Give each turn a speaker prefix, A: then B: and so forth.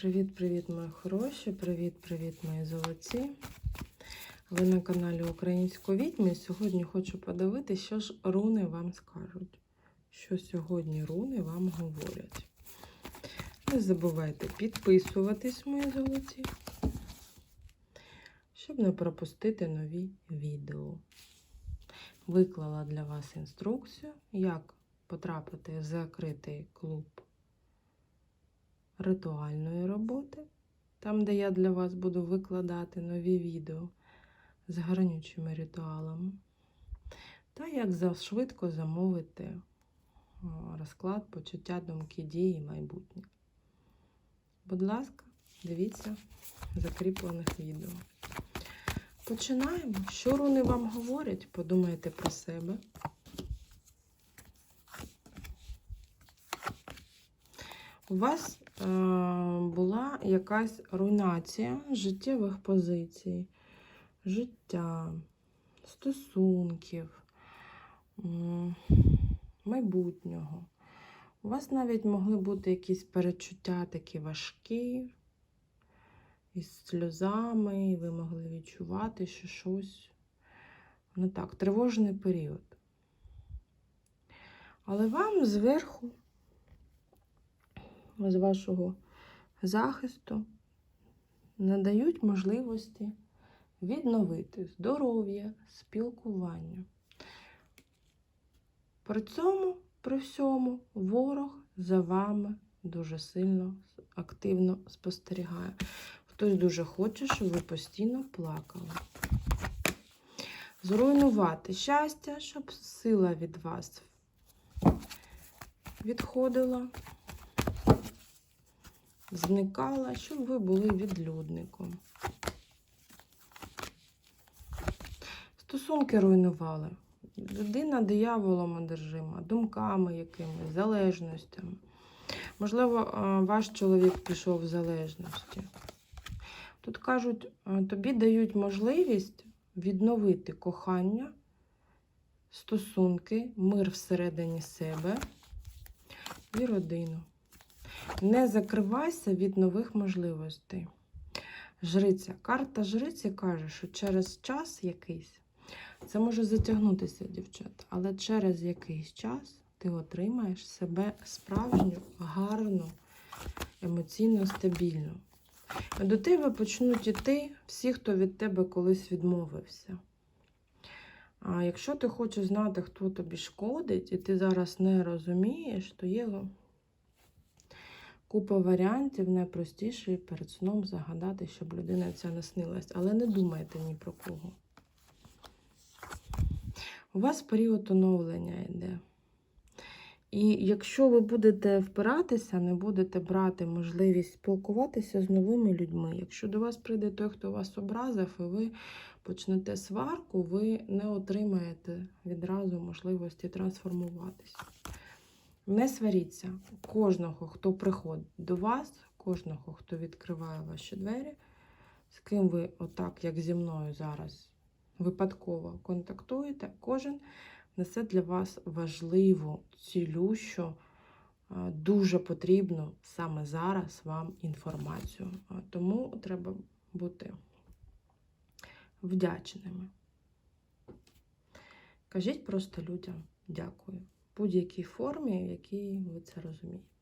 A: Привіт-привіт, мої хороші! Привіт-привіт, мої золоті! Ви на каналі Української відьми. Сьогодні хочу подивитися, що ж руни вам скажуть. Що сьогодні руни вам говорять. Не забувайте підписуватись, мої золоті, щоб не пропустити нові відео. Виклала для вас інструкцію, як потрапити в закритий клуб ритуальної роботи, там, де я для вас буду викладати нові відео з гарнючими ритуалами, та як швидко замовити розклад почуття думки дії майбутнє. Будь ласка, дивіться закріплених відео. Починаємо. Що руни вам говорять? Подумайте про себе. У вас е, була якась руйнація життєвих позицій, життя, стосунків, майбутнього. У вас навіть могли бути якісь перечуття такі важкі, із сльозами, і ви могли відчувати, що щось не так, тривожний період. Але вам зверху з вашого захисту надають можливості відновити здоров'я, спілкування. При цьому, при всьому, ворог за вами дуже сильно активно спостерігає. Хтось дуже хоче, щоб ви постійно плакали. Зруйнувати щастя, щоб сила від вас відходила зникала, щоб ви були відлюдником. Стосунки руйнували. Людина дияволом одержима, думками якимись, залежностями. Можливо, е, ваш чоловік пішов в залежності. Тут кажуть, е, тобі дають можливість відновити кохання, стосунки, мир всередині себе і родину. Не закривайся від нових можливостей. Жриця. Карта жриці каже, що через час якийсь, це може затягнутися, дівчата, але через якийсь час ти отримаєш себе справжню, гарну, емоційно стабільну. До тебе почнуть іти всі, хто від тебе колись відмовився. А якщо ти хочеш знати, хто тобі шкодить, і ти зараз не розумієш, то є купа варіантів, найпростіше перед сном загадати, щоб людина ця не снилась. Але не думайте ні про кого. У вас період оновлення йде. І якщо ви будете впиратися, не будете брати можливість спілкуватися з новими людьми, якщо до вас прийде той, хто вас образив, і ви почнете сварку, ви не отримаєте відразу можливості трансформуватися. Не сваріться. Кожного, хто приходить до вас, кожного, хто відкриває ваші двері, з ким ви, отак, як зі мною зараз, випадково контактуєте, кожен несе для вас важливу, цілющу, дуже потрібну саме зараз вам інформацію. Тому треба бути вдячними. Кажіть просто людям дякую. Будь-якій формі, в якій ви це розумієте.